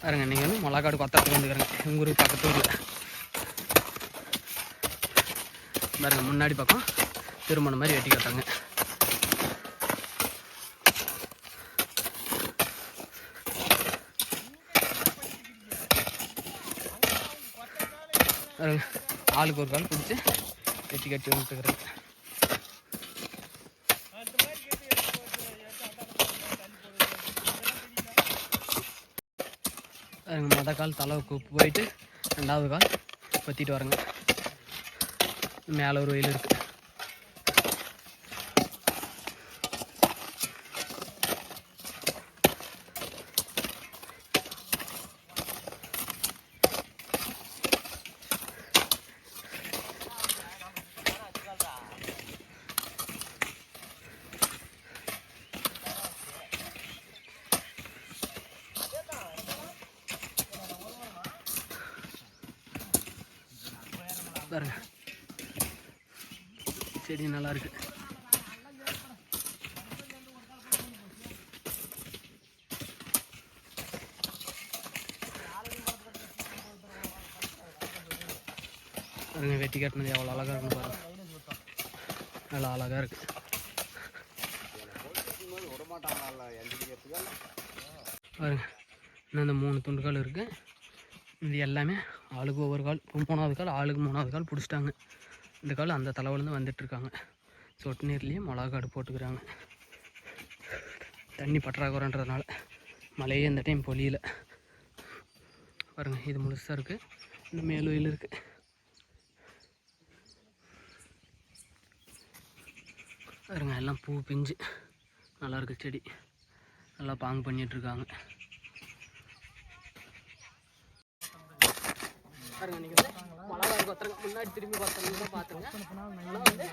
பாருங்க நீங்கள் வந்து மிளகாடு கொத்தத்துக்கு வந்துக்கிறேங்க எங்கள் ஊருக்கு பக்கத்து ஊரில். பாருங்க முன்னாடி பக்கம் திருமணம் மாதிரி வெட்டி கட்டாங்க பாருங்க ஆளுக்கு ஒரு கால் பிடிச்சி வெட்டி கட்டி வந்துட்டுக்கிறேன் மொதல் கால் தலை கூப்பு போயிட்டு ரெண்டாவது கால் பற்றிட்டு வரேங்க மேலே ஒரு வெயில் இருக்குது பாருங்க. செடி நல்லா இருக்கு. பாருங்க வெட்டி கட்டினது எவ்வளோ அழகா இருக்குன்னு பாருங்க. நல்லா அழகா இருக்கு. பாருங்க இன்னும் இந்த மூணு துண்டுகள் இருக்கு. இது எல்லாமே ஆளுக்கு ஒவ்வொரு கால் இப்போ மூணாவது கால் ஆளுக்கு மூணாவது கால் பிடிச்சிட்டாங்க. இந்த கால் அந்த தலைவிலேருந்து வந்துட்டுருக்காங்க. சொட்டு நீர்லேயே மிளகாடு போட்டுக்கிறாங்க. தண்ணி பற்றாக்குறைன்றதுனால மழையே இந்த டைம் பொழியல. பாருங்கள் இது முழுசாக இருக்குது இந்த மேலுயில் இருக்குது பாருங்க எல்லாம் பூ பிஞ்சு. நல்லாயிருக்கு செடி. நல்லா பாங்கு பண்ணிகிட்ருக்காங்க பாருங்க நீங்க மழை கொத்துறங்க முன்னாடி திரும்பி பார்த்தீங்கன்னா பாத்துருங்க. ஆனா வந்து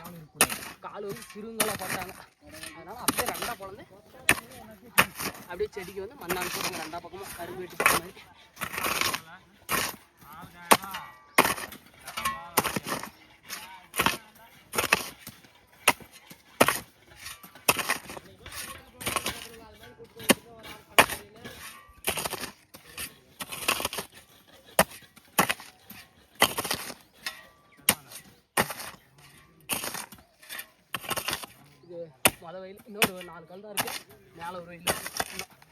கால் வந்து சிறுங்கலா போட்டாங்க. அதனால அப்படியே ரெண்டா பிறந்து அப்படியே செடிக்கு வந்து மண் அனுப்பிடுங்க ரெண்டா பக்கமும் கரும்பு வெட்டி மாதிரி. இது வயல் இன்னொரு நாலு கல் தான் இருக்கு மேலே ஒரு வயல்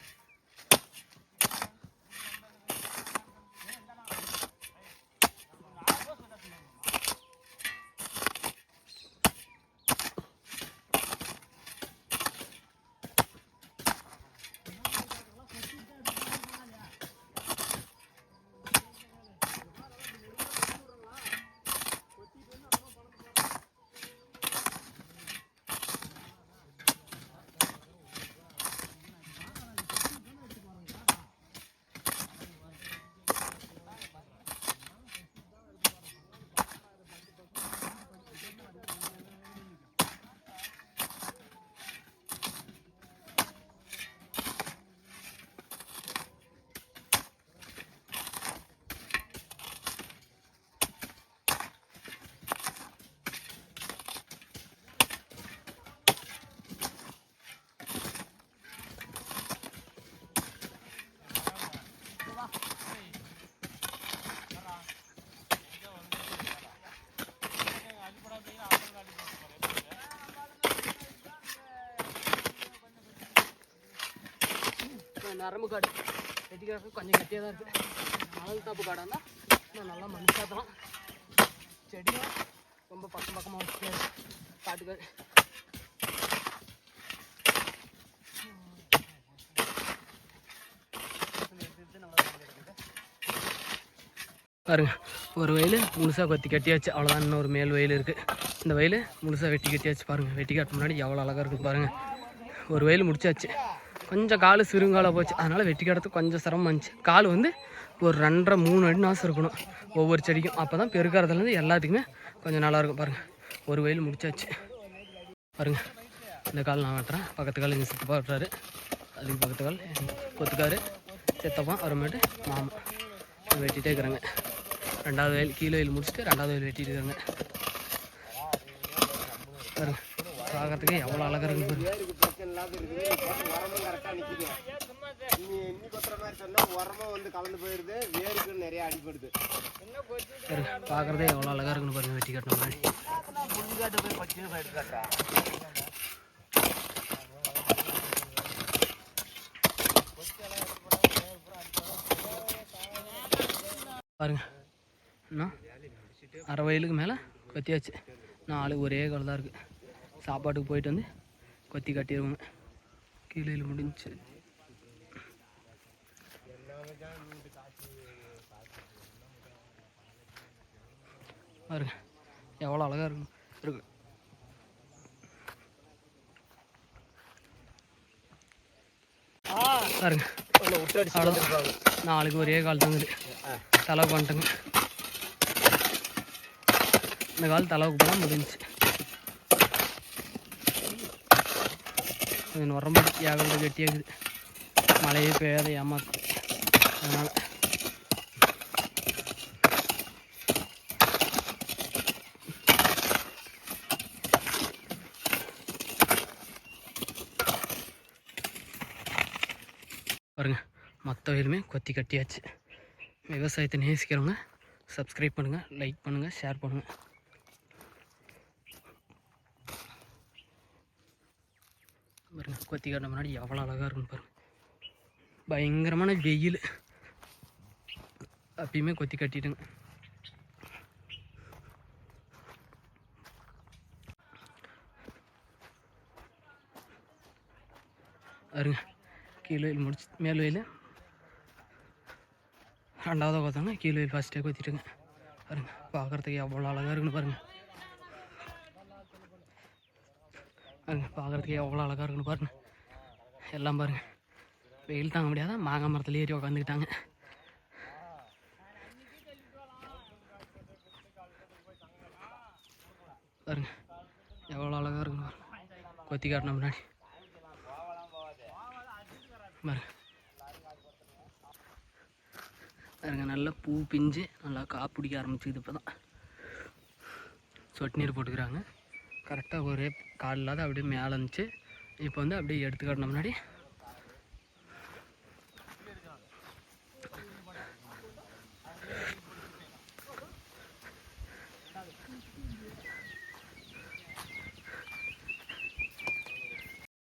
நரம்பு காடு. வெட்டி காடு கொஞ்சம் கட்டியாக தான் இருக்குது மணல் தாப்பு காடாக இருந்தால் இன்னும் நல்லா மண் செடியும் ரொம்ப பக்கம் பக்கமாக வச்சு காட்டுக்காடு பாருங்க ஒரு வயல் முழுசாக கொத்தி கட்டியாச்சு. அவ்வளோதான் இன்னும் ஒரு மேல் வயல் இருக்குது இந்த வயல் முழுசாக வெட்டி கட்டியாச்சு பாருங்கள் வெட்டி காட்டு முன்னாடி எவ்வளோ அழகாக இருக்குது பாருங்கள் ஒரு வயல் முடிச்சாச்சு. கொஞ்சம் கால் சிறுங்கால போச்சு. அதனால் வெட்டி கடத்துக்கு கொஞ்சம் சிரமம் இருந்துச்சு கால் வந்து ஒரு ரெண்டரை மூணு அடி நாசம் இருக்கணும். ஒவ்வொரு செடிக்கும். அப்போ தான் பெருக்கிறதுலேருந்து எல்லாத்துக்குமே கொஞ்சம் நல்லா இருக்கும் பாருங்கள் ஒரு வயல் முடிச்சாச்சு. பாருங்கள் இந்த கால் நான் வெட்டுறேன். பக்கத்து கால் எங்கள் சித்தப்பா வெட்டுறாரு அதுக்கு பக்கத்து கால் கொத்துக்காரு. சித்தப்பா அப்புறமேட்டு மாமா. வெட்டிகிட்டே இருக்கிறாங்க. ரெண்டாவது வயல் கீழே வயல் முடிச்சுட்டு ரெண்டாவது வயல் வெட்டிட்டு இருக்கிறேங்க. பாருங்கள் பார்க்கறதுக்கு எவ்வளோ அழகாக இருக்குது பாருங்க பார்க்குறதே எவ்வளோ அழகாக இருக்குன்னு பாருங்க வெட்டி கட்டின மாதிரி. பாருங்க. இன்னும் அரை வயலுக்கு மேலே கொத்தியாச்சு. நாலு ஒரே கால் தான் இருக்குது சாப்பாட்டுக்கு போயிட்டு வந்து கொத்தி கட்டிடுவாங்க. கீழே முடிஞ்சு. பாருங்க எவ்வளோ அழகாக இருக்கும் இருக்கு. பாருங்க நாளைக்கு ஒரே கால் தங்குது தலை பண்ணிட்டேங்க. இந்த கால் தலைவுக்கு போனால் முடிஞ்சுச்சு. நுரம்பு ஏகப்பட்ட கெட்டியாகுது மழையே பெய்யாத ஏமாத்து. அதனால். பாருங்க மொத்த வயலுமே கொத்தி கட்டியாச்சு. விவசாயத்தை நேசிக்கிறவங்க சப்ஸ்கிரைப் பண்ணுங்கள் லைக் பண்ணுங்கள் ஷேர் பண்ணுங்கள் பாருங்க கொத்தி கட்டின முன்னாடி எவ்வளோ அழகாக இருக்குன்னு பாருங்கள் பயங்கரமான வெயில். அப்பயுமே கொத்தி கட்டிட்டுங்க. பாருங்க கீழே வயல் முடிச்சு மேல் வயல். ரெண்டாவதாக பார்த்தாங்க கீழே வயல் ஃபஸ்ட்டே கொத்திட்டுங்க. பாருங்க பார்க்குறதுக்கு எவ்வளோ அழகாக இருக்குன்னு பாருங்க. பாருங்க பார்க்குறதுக்கு எவ்வளோ அழகாக இருக்குன்னு பாருங்க. எல்லாம் பாருங்க. வெயில் தாங்க முடியாத? மாங்காய் மரத்துல ஏறி உக்காந்துக்கிட்டாங்க. பாருங்க. எவ்வளோ அழகாக இருக்குன்னு பாருங்க. கொத்தி காட்டின முன்னாடி பாருங்க. பாருங்க நல்லா பூ பிஞ்சு நல்லா காப்பிடிக்க ஆரம்பிச்சுது இப்போ தான் சொட்டு நீர் போட்டுக்கிறாங்க. கரெக்டாக ஒரே கால் இல்லாத அப்படியே மேலே இருந்துச்சு. இப்போ வந்து அப்படியே எடுத்துக்காட்டின முன்னாடி